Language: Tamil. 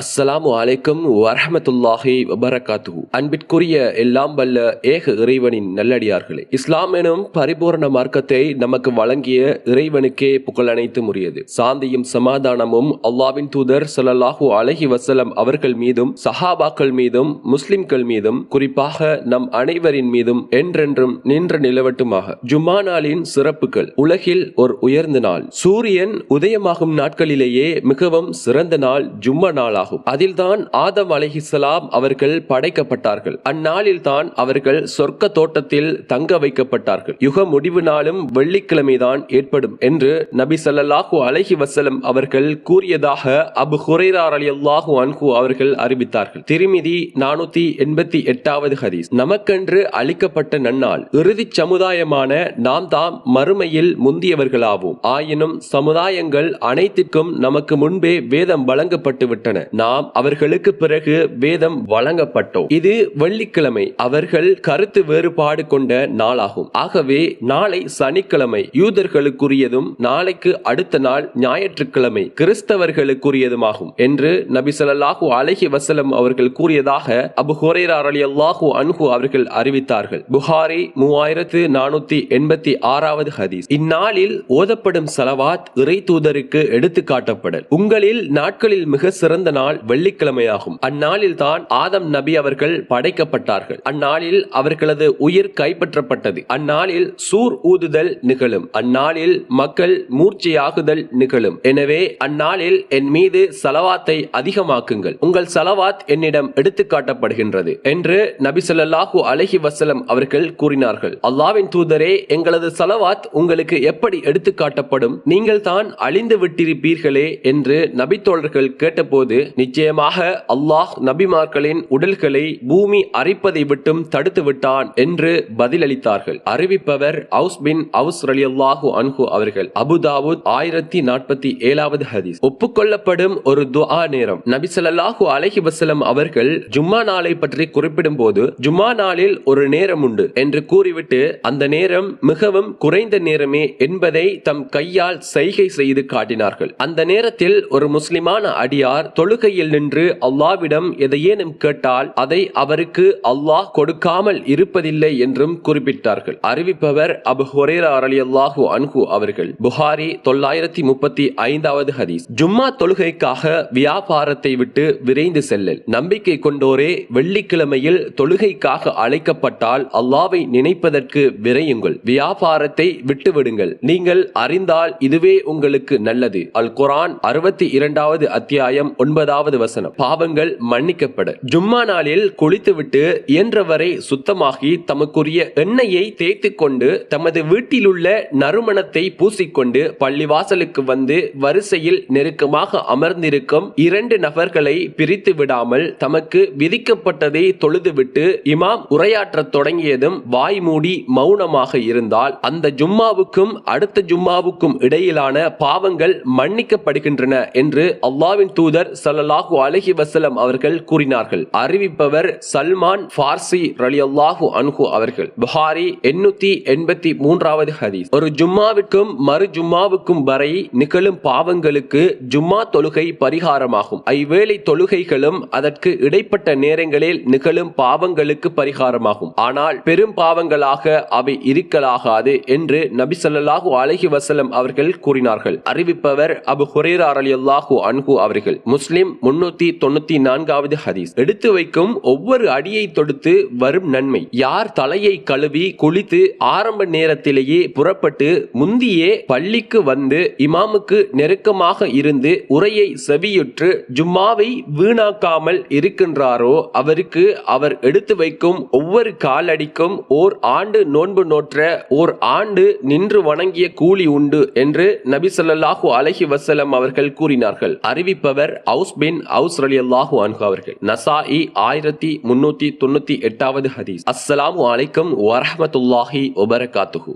அஸ்ஸலாமு அலைக்கும் வரஹமத்துல்லாஹி வபரகாத்து அன்பிற்குரிய எல்லாம் வல்ல ஏக இறைவனின் நல்லடியார்களே இஸ்லாம் எனும் பரிபூரண மார்க்கத்தை நமக்கு வழங்கிய இறைவனுக்கே புகழனைத்து உரியது. சாந்தியும் சமாதானமும் அல்லாவின் தூதர் ஸல்லல்லாஹு அலஹி வசலம் அவர்கள் மீதும் சஹாபாக்கள் மீதும் முஸ்லிம்கள் மீதும் குறிப்பாக நம் அனைவரின் மீதும் என்றென்றும் நின்று நிலவட்டுமாக. ஜும்மா நாளின் சிறப்புகள் உலகில் ஒரு உயர்ந்த நாள். சூரியன் உதயமாகும் நாட்களிலேயே மிகவும் சிறந்த நாள் ஜும்மா நாளாகும். அதில்தான் ஆதம் அலஹிசலாம் அவர்கள் படைக்கப்பட்டார்கள். அந்நாளில் தான் அவர்கள் சொர்க்க தோட்டத்தில் தங்க வைக்கப்பட்டார்கள். யுக முடிவு நாளும் வெள்ளிக்கிழமைதான் ஏற்படும் என்று நபி ஸல்லல்லாஹு அலஹி வசலம் அவர்கள் கூறியதாக அபு ஹுரைரார் ரலியல்லாஹு அன்ஹு அவர்கள் அறிவித்தார்கள். திருமிதி நானூத்தி எண்பத்தி எட்டாவது ஹதீஸ். நமக்கென்று அளிக்கப்பட்ட நன்னாள் இறுதி சமுதாயமான நாம் தாம் மறுமையில் முந்தியவர்களாவோம். ஆயினும் சமுதாயங்கள் அனைத்திற்கும் நமக்கு முன்பே வேதம் வழங்கப்பட்டு விட்டன நாம் அவர்களுக்கு பிறகு வேதம் வழங்கப்பட்டோம். இது வெள்ளிக்கிழமை. அவர்கள் கருத்து வேறுபாடு கொண்ட நாளாகும். ஆகவே நாளை சனிக்கிழமை. யூதர்களுக்குரியதும் நாளைக்கு அடுத்த நாள் ஞாயிற்றுக்கிழமை. கிறிஸ்தவர்களுக்குரியதுமாகும் என்று நபி சொல்லாஹு அலஹி வசலம் அவர்கள் கூறியதாக அபு ஹுரேரார் அலி அல்லாஹு அன்ஹு அவர்கள் அறிவித்தார்கள். புகாரி மூவாயிரத்து நானூத்தி எண்பத்தி ஆறாவது ஹதீஸ். இந்நாளில் ஓதப்படும் சலவாத் இறை தூதருக்கு எடுத்து காட்டப்படல் உங்களில் நாட்களில் மிக சிறந்த நாள் வெள்ளிக்கிழமையாகும். அந்நாளில் தான் ஆதம் நபி அவர்கள் படைக்கப்பட்டார்கள். அந்நாளில் அவர்களது உயிர் கைப்பற்றப்பட்டது. அந்நாளில் சூர் ஊதுதல் நிகழும். அந்நாளில் மக்கள் மூர்ச்சையாகுதல் நிகழும். எனவே அந்நாளில் என் மீது சலவாத்தை அதிகமாக்குங்கள். உங்கள் சலவாத் என்னிடம் எடுத்து காட்டப்படுகின்றது என்று நபி சொல்லாஹு அலஹி வசலம் அவர்கள் கூறினார்கள். அல்லாவின் தூதரே எங்களது சலவாத் உங்களுக்கு எப்படி எடுத்து காட்டப்படும் நீங்கள் தான் அழிந்து விட்டிருப்பீர்களே என்று நபித்தோழர்கள் கேட்டபோது நிச்சயமாக அல்லாஹ் நபிமார்களின் உடல்களை பூமி அரிப்பதை விட்டும் தடுத்து விட்டான் என்று பதிலளித்தார்கள். அறிவிப்பவர் அவுஸ் பின் அவுஸ் ரலியல்லாஹு அன்ஹு அவர்கள். அபுதாவுத் ஆயிரத்தி நாற்பத்தி ஏழாவது ஹதீஸ். ஒப்புக்கொள்ளப்படும் ஒரு துஆ நேரம். நபி ஸல்லல்லாஹு அலைஹி அவர்கள் ஜும்மா நாளை பற்றி குறிப்பிடும் போது ஜும்மா நாளில் ஒரு நேரம் உண்டு என்று கூறிவிட்டு அந்த நேரம் மிகவும் குறைந்த நேரமே என்பதை தம் கையால் செய்கை செய்து காட்டினார்கள். அந்த நேரத்தில் ஒரு முஸ்லிமான அடியார் தொழு தொழுகையில் நின்று அல்லாவிடம் எதையேனும் கேட்டால் அதை அவருக்கு அல்லாஹ் கொடுக்காமல் இருப்பதில்லை என்றும் குறிப்பிட்டார்கள். அறிவிப்பவர் அபு அலி ரலியல்லாஹு அன்ஹு அவர்கள். புகாரி தொள்ளாயிரத்தி முப்பத்தி ஐந்தாவது ஹதீஸ். ஜும்மா தொழுகைக்காக வியாபாரத்தை விட்டு விரைந்து செல்லல். நம்பிக்கை கொண்டோரே வெள்ளிக்கிழமையில் தொழுகைக்காக அழைக்கப்பட்டால் அல்லாவை நினைப்பதற்கு விரையுங்கள். வியாபாரத்தை விட்டுவிடுங்கள். நீங்கள் அறிந்தால் இதுவே உங்களுக்கு நல்லது. அல் குரான் அறுபத்தி இரண்டாவது அத்தியாயம் ஒன்பது ஒன்பதாவது வசனம். பாவங்கள் மன்னிக்கப்பட. ஜும்மா நாளில் குளித்துவிட்டு இயன்றவரை சுத்தமாகி தமக்குரிய எண்ணெயை தேய்த்து கொண்டு தமது வீட்டிலுள்ள நறுமணத்தை பூசிக்கொண்டு பள்ளிவாசலுக்கு வந்து வரிசையில் நெருக்கமாக அமர்ந்திருக்கும் இரண்டு நபர்களை பிரித்து விடாமல் தமக்கு விதிக்கப்பட்டதை தொழுதுவிட்டு இமாம் உரையாற்றத் தொடங்கியதும் வாய் மூடி மௌனமாக இருந்தால் அந்த ஜும்மாவுக்கும் அடுத்த ஜும்மாவுக்கும் இடையிலான பாவங்கள் மன்னிக்கப்படுகின்றன என்று அல்லாவின் தூதர் சல ஸல்லல்லாஹு அலஹி வசலம் அவர்கள் கூறினார்கள். அறிவிப்பவர் சல்மான் ஃபார்சி ரலியல்லாஹு அன்ஹு அவர்கள். புகாரி எண்ணூத்தி எண்பத்தி மூன்றாவது ஹதீஸ். ஒரு ஜும்மாவிற்கும் மறு ஜும்மாவுக்கும் வரை நிகழும் பாவங்களுக்கு ஜும்மா தொழுகை பரிகாரமாகும். ஐவேளை தொழுகைகளும் அதற்கு இடைப்பட்ட நேரங்களில் நிகழும் பாவங்களுக்கு பரிகாரமாகும். ஆனால் பெரும் பாவங்களாக அவை இருக்கலாகாது என்று நபி ஸல்லல்லாஹு அலஹி வசலம் அவர்கள் கூறினார்கள். அறிவிப்பவர் அபு ஹுரேரா அலி ரலியல்லாஹு அன்ஹு அவர்கள். முஸ்லிம் முன்னூத்தி தொண்ணூத்தி நான்காவது ஹதீஸ். எடுத்து வைக்கும் ஒவ்வொரு அடியை தொடுத்து வரும் நன்மை. யார் தலையை கழுவி குளித்து ஆரம்ப நேரத்திலேயே புறப்பட்டு முந்தியே பள்ளிக்கு வந்து இமாமுக்கு நெருக்கமாக இருந்து உரையை செவியுற்று ஜும்மாவை வீணாக்காமல் இருக்கின்றாரோ அவருக்கு அவர் எடுத்து வைக்கும் ஒவ்வொரு காலடிக்கும் ஓர் ஆண்டு நோன்பு நோற்ற ஓர் ஆண்டு நின்று வணங்கிய கூலி உண்டு என்று நபி சொல்லாஹு அலஹி வசலம் அவர்கள் கூறினார்கள். அறிவிப்பவர் அவுஸ் பின் அவுஸ் அலி அல்லாஹு அன்ஹு அவர்கள். நசாஇ ஆயிரத்தி முன்னூத்தி தொண்ணூத்தி எட்டாவது ஹதீஸ். அஸ்ஸலாமு அலைக்கும் வரஹமத்துல்லாஹி ஒபரகாத்துஹு